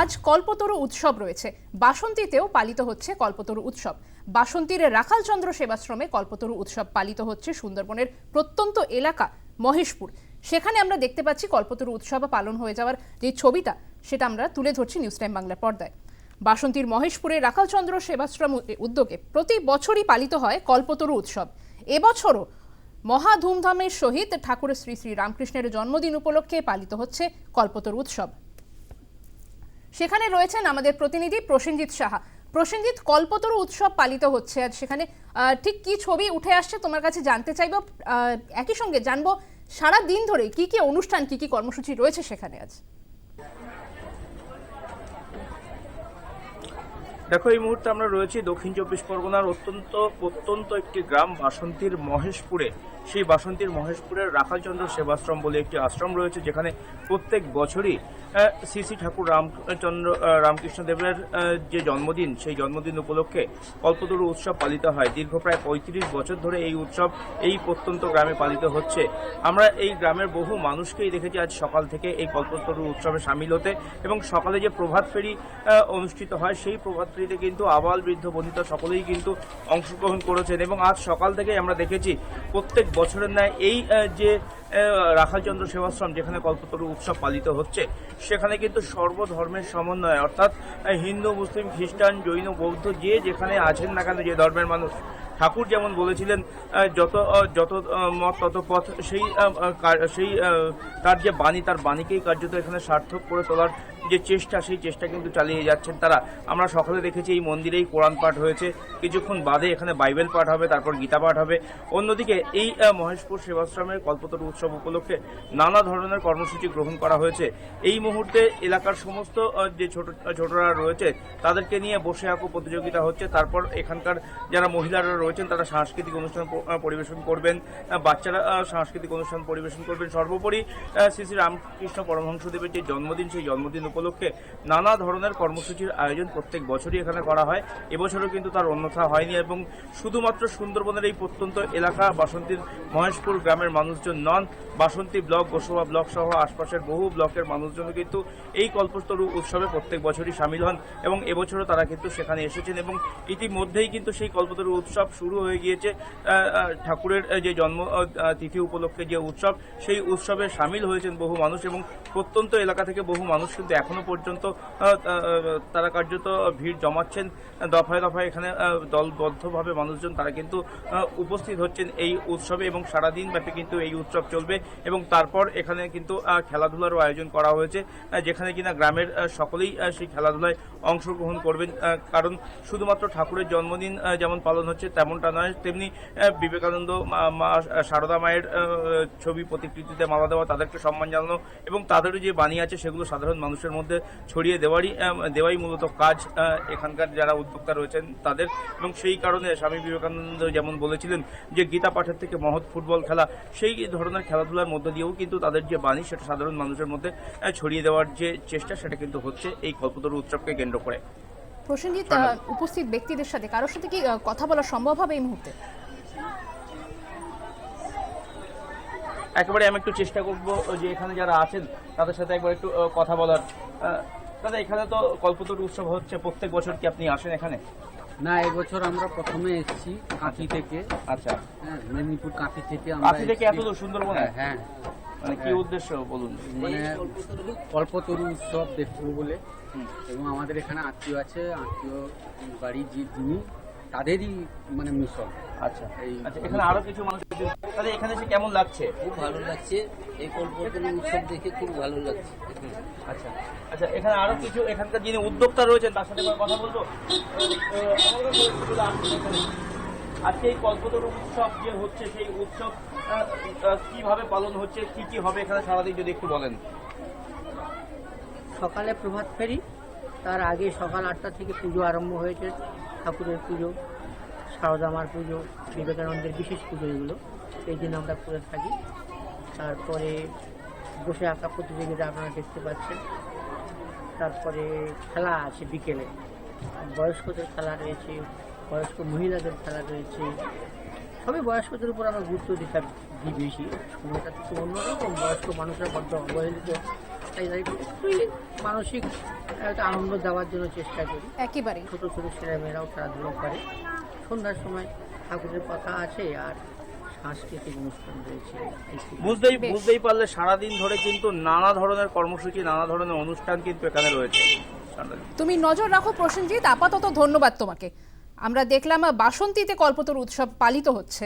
আজ কল্পতরু উৎসব রয়েছে। বাসন্তীতেও পালিত হচ্ছে কল্পতরু উৎসব। বাসন্তীর রাখালচন্দ্র সেবাশ্রমে কল্পতরু উৎসব পালিত হচ্ছে সুন্দরবনের প্রত্যন্ত এলাকা মহেশপুর। সেখানে আমরা দেখতে পাচ্ছি কল্পতরু উৎসব পালন হয়ে যাওয়ার যে ছবিটা, সেটা আমরা তুলে ধরছি নিউজ টাইম বাংলার পর্দায়। বাসন্তীর মহেশপুরে রাখালচন্দ্র সেবাশ্রম উদ্যোগে প্রতি বছরই পালিত হয় কল্পতরু উৎসব। এবছরও মহা ধুমধামের সহিত ঠাকুর শ্রী শ্রী রামকৃষ্ণের জন্মদিন উপলক্ষে পালিত হচ্ছে কল্পতরু উৎসব। সেখানে রয়েছেন আমাদের প্রতিনিধি প্রসেনজিৎ সাহা। প্রসেনজিৎ, কল্পতরু উৎসব পালিত হচ্ছে আজ সেখানে ঠিক কি ছবি উঠে আসছে তোমার কাছে জানতে চাইব? একই সঙ্গে জানব সারা দিন ধরে কি কি অনুষ্ঠান, কি কি কর্মসূচি রয়েছে সেখানে আজ? দেখো, এই মুহূর্তে আমরা রয়েছি দক্ষিণ চব্বিশ পরগনার অত্যন্ত প্রত্যন্ত একটি গ্রাম বাসন্তীর মহেশপুরে। সেই বাসন্তীর মহেশপুরের রাখালচন্দ্র সেবাশ্রম বলে একটি আশ্রম রয়েছে, যেখানে প্রত্যেক বছরই শ্রী শ্রী ঠাকুর রামচন্দ্র রামকৃষ্ণ দেবের যে জন্মদিন, সেই জন্মদিন উপলক্ষে কল্পতরু উৎসব পালিত হয়। দীর্ঘ প্রায় পঁয়ত্রিশ বছর ধরে এই উৎসব এই প্রত্যন্ত গ্রামে পালিত হচ্ছে। আমরা এই গ্রামের বহু মানুষকেই দেখেছি আজ সকাল থেকে এই কল্পতরু উৎসবে সামিল হতে এবং সকালে যে প্রভাত ফেরি অনুষ্ঠিত হয়, সেই প্রভাত ফেরিতে কিন্তু আবাল বৃদ্ধ বনিতা সকলেই কিন্তু অংশগ্রহণ করেছেন এবং আজ সকাল থেকে আমরা দেখেছি প্রত্যেক বছরের ন্যায় এই যে রাখালচন্দ্র সেবাশ্রম যেখানে কল্পতরু উৎসব পালিত হচ্ছে সেখানে কিন্তু সর্বধর্মের সমন্বয়, অর্থাৎ হিন্দু, মুসলিম, খ্রিস্টান, জৈন, বৌদ্ধ যে যেখানে আছেন না কেন, যে ধর্মের মানুষ ঠাকুর যেমন বলেছিলেন যত যত মত তত পথ, সেই সেই তার যে বাণী, তার বাণীকেই কার্যত এখানে সার্থক করে তোলার যে চেষ্টা, সেই চেষ্টা কিন্তু চালিয়ে যাচ্ছেন তারা। আমরা সকালে দেখেছি এই মন্দিরেই কোরআন পাঠ হয়েছে। কিছুক্ষণ বাদে এখানে বাইবেল পাঠ হবে, তারপর গীতা পাঠ হবে। অন্যদিকে এই মহেশপুর সেবাশ্রমের কল্পতরু উৎসব উপলক্ষে নানা ধরনের কর্মসূচি গ্রহণ করা হয়েছে। এই মুহূর্তে এলাকার সমস্ত যে ছোট, ছোটরা রয়েছে, তাদেরকে নিয়ে বসে আঁকো প্রতিযোগিতা হচ্ছে। তারপর এখানকার যারা মহিলারা রয়েছেন, তারা সাংস্কৃতিক অনুষ্ঠান পরিবেশন করবেন। বাচ্চারা সাংস্কৃতিক অনুষ্ঠান পরিবেশন করবেন। সর্বোপরি শ্রী শ্রী রামকৃষ্ণ পরমহংসদেবের যে জন্মদিন, সেই জন্মদিন উপলক্ষে নানা ধরনের কর্মসূচির আয়োজন প্রত্যেক বছরই এখানে করা হয়। এবছরও কিন্তু তার অন্যথা হয়নি এবং শুধুমাত্র সুন্দরবনের এই প্রত্যন্ত এলাকা, বাসন্তীর মহেশপুর গ্রামের মানুষজন নন, বাসন্তী ব্লক, গোসবা ব্লক সহ আশপাশের বহু ব্লকের মানুষজন কিন্তু এই কল্পতরু উৎসবে প্রত্যেক বছরই সামিল হন এবং এবছরও তারা কিন্তু সেখানে এসেছেন এবং ইতিমধ্যেই কিন্তু সেই কল্পতরু উৎসব শুরু হয়ে গিয়েছে। ঠাকুরের যে জন্ম তিথি উপলক্ষে যে উৎসব, সেই উৎসবে সামিল হয়েছেন বহু মানুষ এবং প্রত্যন্ত এলাকা থেকে বহু মানুষ কিন্তু এখনও পর্যন্ত তারা কার্যত ভিড় জমাচ্ছেন। দফায় দফায় এখানে দলবদ্ধভাবে মানুষজন তারা কিন্তু উপস্থিত হচ্ছেন এই উৎসবে এবং সারাদিন ব্যাপী কিন্তু এই উৎসব চলবে এবং তারপর এখানে কিন্তু খেলাধুলারও আয়োজন করা হয়েছে যেখানে কিনা গ্রামের সকলেই সেই খেলাধুলায় অংশগ্রহণ করবেন কারণ শুধুমাত্র ঠাকুরের জন্মদিন যেমন পালন হচ্ছে তেমনটা নয়, তেমনি বিবেকানন্দ, মা সারদা মায়ের ছবি প্রতিকৃতিতে মালা দেওয়া, তাদেরকে সম্মান জানানো এবং তাদেরও যে বাণী আছে সেগুলো সাধারণ মানুষের মধ্যে ছড়িয়ে দেওয়ারই দেওয়াই মূলত কাজ এখানকার যারা উদ্যোক্তা রয়েছেন তাদের এবং সেই কারণে স্বামী বিবেকানন্দ যেমন বলেছিলেন যে গীতা পাঠের থেকে মহৎ ফুটবল খেলা, সেই ধরনের খেলাধুলার মধ্য দিয়েও কিন্তু তাদের যে বাণী সেটা সাধারণ মানুষের মধ্যে ছড়িয়ে দেওয়ার যে চেষ্টা সেটা কিন্তু হচ্ছে এই কল্পতরু উৎসবকে কেন্দ্র করে। প্রসেনজিৎ উপস্থিত ব্যক্তিদের সাথে কারোর সাথে কি কথা বলা সম্ভব হবে এই মুহূর্তে? একেবারে আমি একটু চেষ্টা করব যে এখানে যারা আছেন তাদের সাথে একবার একটু কথা বলার। আহ, দাদা এখানে তো কল্পতরু উৎসব হচ্ছে প্রত্যেক বছর কি আপনি আসেন এখানে? না এবছর আমরা প্রথমে এসেছি কাঁথি থেকে। আচ্ছা। হ্যাঁ মেদিনীপুর কাঁথি থেকে আমরা কাঁথি থেকে এত সুন্দরবনে? হ্যাঁ, হ্যাঁ। মানে কি উদ্দেশ্য বলুন? মানে কল্পতরু উৎসব দেখব বলে। এবং আমাদের এখানে আত্মীয় আছে আত্মীয় বাড়ি যে যিনি তাদেরই মানে মিশন। আচ্ছা। এই- আচ্ছা এখানে আরও কিছু মানুষ তাহলে এখানে এসে কেমন লাগছে? খুব ভালো লাগছে। এই কল্পতরু উৎসব দেখে খুব ভালো লাগছে। আচ্ছা। আচ্ছা এখানে আরও কিছু এখানকার যিনি উদ্যোক্তা রয়েছেন তার সাথে কথা বলব? আজকে এই কল্পতরু উৎসব যে হচ্ছে, সেই উৎসব কীভাবে পালন হচ্ছে, কি কি হবে এখানে সারাদিন যদি একটু বলেন। সকালে প্রভাত ফেরি, তার আগে সকাল আটটা থেকে পুজো আরম্ভ হয়েছে, ঠাকুরের পুজো, সারদামার পুজো, বিবেকানন্দের বিশেষ পুজো এগুলো। এই দিন আমরা করে থাকি। তারপরে বসে আঁকা প্রতিযোগিতা আপনারা দেখতে পাচ্ছেন। তারপরে খেলা আছে বিকেলে। বয়স্কদের খেলা রয়েছে বয়স্ক মহিলাদের খেলা রয়েছে। সবই বয়স্কদের উপর আমরা গুরুত্ব দিতে দিই বেশি। সময়টা একটু অন্যরকম। বয়স্ক মানুষরা বড্ড অবহেলিত। তাই তাই একটু মানসিক একটা আনন্দ দেওয়ার জন্য চেষ্টা করি। একেবারেই ছোট ছোট ছেলেমেয়েরাও খেলাধুলো করে। সন্ধ্যার সময় ঠাকুরের কথা আছে আর সাংস্কৃতিক অনুষ্ঠান রয়েছে। বুঝতেই বুঝতেই পারলে সারাদিন ধরে কিন্তু নানা ধরনের কর্মসূচি নানা ধরনের অনুষ্ঠান কিন্তু এখানে রয়েছে। তুমি নজর রাখো প্রসেনজিৎ আপাতত ধন্যবাদ তোমাকে। আমরা দেখলাম বাসন্তীতে কল্পতরু উৎসব পালিত হচ্ছে।